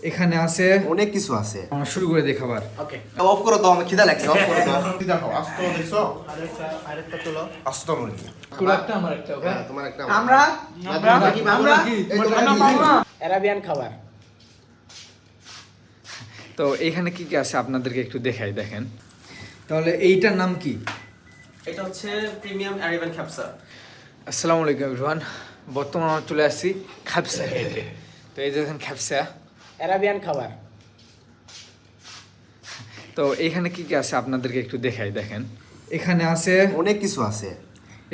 এখানে আছে অনেক কিছু আছে। আমরা শুরু করে খাবার। ওকে অফ করে দাও আমার খিদা লাগছে অফ করে দাও। দেখো আস্ত দেখছ? আরেকটা আরেকটা তুলো। আস্ত মুরগি। তোর একটা আমার একটা ওকে? হ্যাঁ, তোমার একটা আমরা আমরা? আমরা। অ্যারাবিয়ান খাবার। তো এখানে কি কি আছে আপনাদেরকে একটু দেখাই দেখেন। তাহলে এইটার নাম কি? এটা হচ্ছে প্রিমিয়াম অ্যারাবিয়ান খ্যাপসা আসসালামু আলাইকুম এভরিওয়ান বর্তমানে আমরা চলে আসছি খাপসা খেতে। তো এই যে দেখেন খাপসা। অ্যারাবিয়ান খাবার। তো এখানে কি কি আছে আপনাদেরকে একটু দেখাই দেখেন। এখানে আছে অনেক কিছু আছে।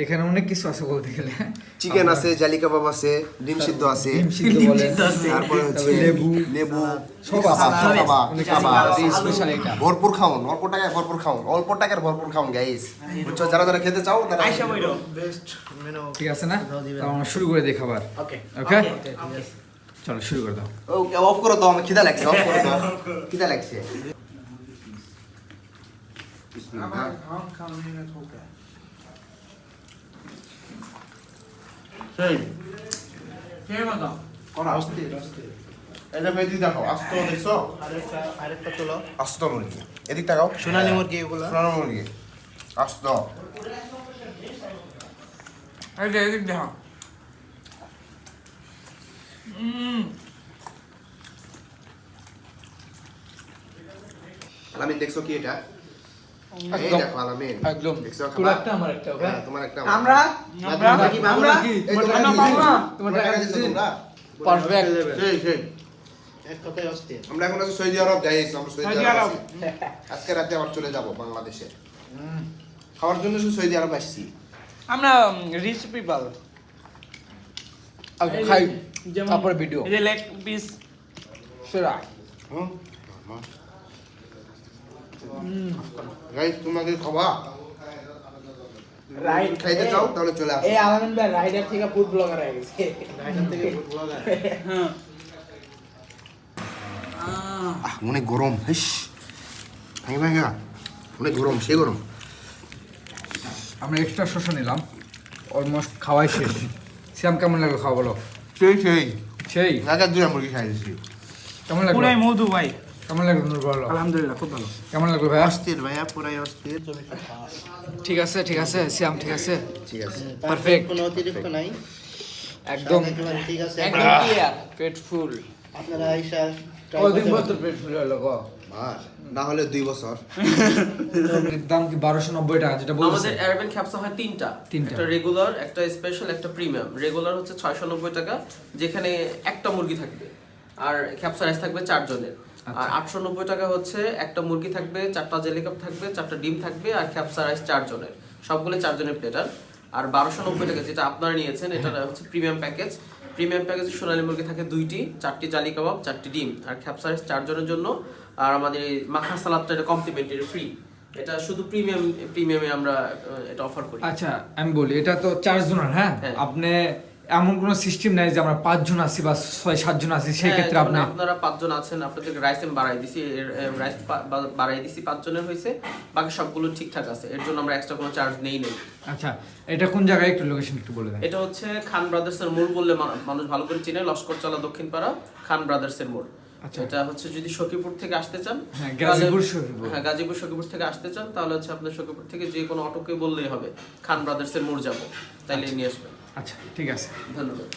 এখানে অনেক কিছু আছে বলতে গেলে। চিকেন আছে জালি কাবাব আছে ডিম সিদ্ধ আছে। ডিম সিদ্ধ বলেন। তারপরে হচ্ছে লেবু লেবু সব আছে। স্পেশাল এটা ভরপুর খাওন অল্প টাকায় ভরপুর খাওন অল্প টাকার ভরপুর খাওন গাইস বুঝছ? যারা যারা খেতে চাও তারা আইসা বইরো ঠিক আছে না? আমরা শুরু করে দিই খাবার। ওকে ওকে চলো শুরু করে দাও। ও অফ করে দাও আমার খিদা লাগছে অফ করে দাও। খিদা লাগছে। সেই করা অস্থির এটা বেদি দেখো আস্ত দেখছ? আরেকটা আরেকটা তুলো। আস্ত মুরগি। এদিক তাকাও। সোনালী মুরগি এগুলো। সোনালী মুরগি। আস্ত। আলামিন দেখছ কি এটা এই একদম। দেখো। আলামিন একদম। দেখছ খাবার? একটা আমার একটা তোমার একটা তোমার তোমার? পারফেক্ট। সেই সেই। এখন আছি সৌদি আরব গাইস আমরা সৌদি সৌদি আরব আরব। আজকে রাতে আবার চলে যাব বাংলাদেশে। খাওয়ার জন্য শুধু সৌদি আরব আসছি। আমরা রিচ পিপল আগে খাই তারপরে ভিডিও এই যে লেগ পিস সেরা। হুম? গাইস তোমাকে রাইড খাইতে চাও? তাহলে চলে আসো। এই আলামিন ভাই রাইডার থেকে ফুড ব্লগার হয়ে গেছে। রাইডার থেকে ফুড ব্লগার হ্যাঁ। আহ, অনেক গরম হিস ভাই ভাই অনেক গরম সেই গরম। আমরা এক্সট্রা শস্য নিলাম। অলমোস্ট খাওয়াই শেষ। শ্যাম কেমন লাগল খাওয়া বলো সেই সেই সেই রাজা দুই মুরগি খাই দিছি কেমন লাগল পুরাই মধু ভাই কেমন লাগল নূর বলো আলহামদুলিল্লাহ খুব ভালো কেমন লাগল ভাইয়া অস্থির ভাইয়া পুরাই অস্থির ঠিক আছে ঠিক আছে শ্যাম ঠিক আছে ঠিক আছে Perfect. কোনো অতিরিক্ত নাই একদম ঠিক আছে একদম ক্লিয়ার পেট ফুল আপনারা আইসা কদিন পর। তোর পেট ফুল হলো গো আর না হলে দুই বছর। দাম কি বারোশো নব্বই টাকা যেটা বলছে আমাদের অ্যারাবিয়ান খ্যাপসা হয় তিনটা। তিনটা। একটা রেগুলার একটা স্পেশাল একটা প্রিমিয়াম রেগুলার হচ্ছে ছয়শো নব্বই টাকা যেখানে একটা মুরগি থাকবে। আর খ্যাপসা রাইস থাকবে চারজনের। আর আটশো নব্বই টাকা হচ্ছে একটা মুরগি থাকবে চারটা জেলি কাপ থাকবে চারটা ডিম থাকবে আর খ্যাপসা রাইস চারজনের। সবগুলো চারজনের প্লেটার আর বারোশো নব্বই টাকা যেটা আপনারা নিয়েছেন এটা হচ্ছে প্রিমিয়াম প্যাকেজ প্রিমিয়াম প্যাকেজে সোনালী মুরগি থাকে দুইটি চারটি জালি কাবাব চারটি ডিম। আর খ্যাপসা রাইস চারজনের জন্য আর আমাদের এই মাখা সালাদটা এটা কমপ্লিমেন্টারি ফ্রি এটা শুধু প্রিমিয়াম প্রিমিয়ামে আমরা এটা অফার করি। আচ্ছা আমি বলি এটা তো চার জনের হ্যাঁ? হ্যাঁ। আপনি এমন কোনো সিস্টেম নাই যে আমরা পাঁচজন আছি বা ছয় সাতজন আছি সেই হ্যাঁ, ক্ষেত্রে আপনি আপনারা পাঁচজন আছেন আপনাদেরকে রাইস আমি বাড়াই দিছি রাইস বাড়াই দিছি পাঁচজনের হয়েছে। বাকি সবগুলো ঠিকঠাক আছে। এর জন্য আমরা এক্সট্রা কোনো চার্জ নেই নেই। আচ্ছা এটা কোন জায়গায়? একটু লোকেশন একটু বলে দেন। এটা হচ্ছে খান ব্রাদার্স এর মোড় বললে মানুষ ভালো করে চিনে লস্করচলা দক্ষিণ পাড়া খান ব্রাদার্স এর মোড়। এটা হচ্ছে যদি সখীপুর থেকে আসতে চান হ্যাঁ, গাজীপুর সখীপুর। হ্যাঁ গাজীপুর সখীপুর থেকে আসতে চান তাহলে হচ্ছে আপনার সখীপুর থেকে যে কোনো অটোকে বললেই হবে খান ব্রাদার্সের মোড় যাব তাইলে নিয়ে আসবেন। আচ্ছা ঠিক আছে। ধন্যবাদ।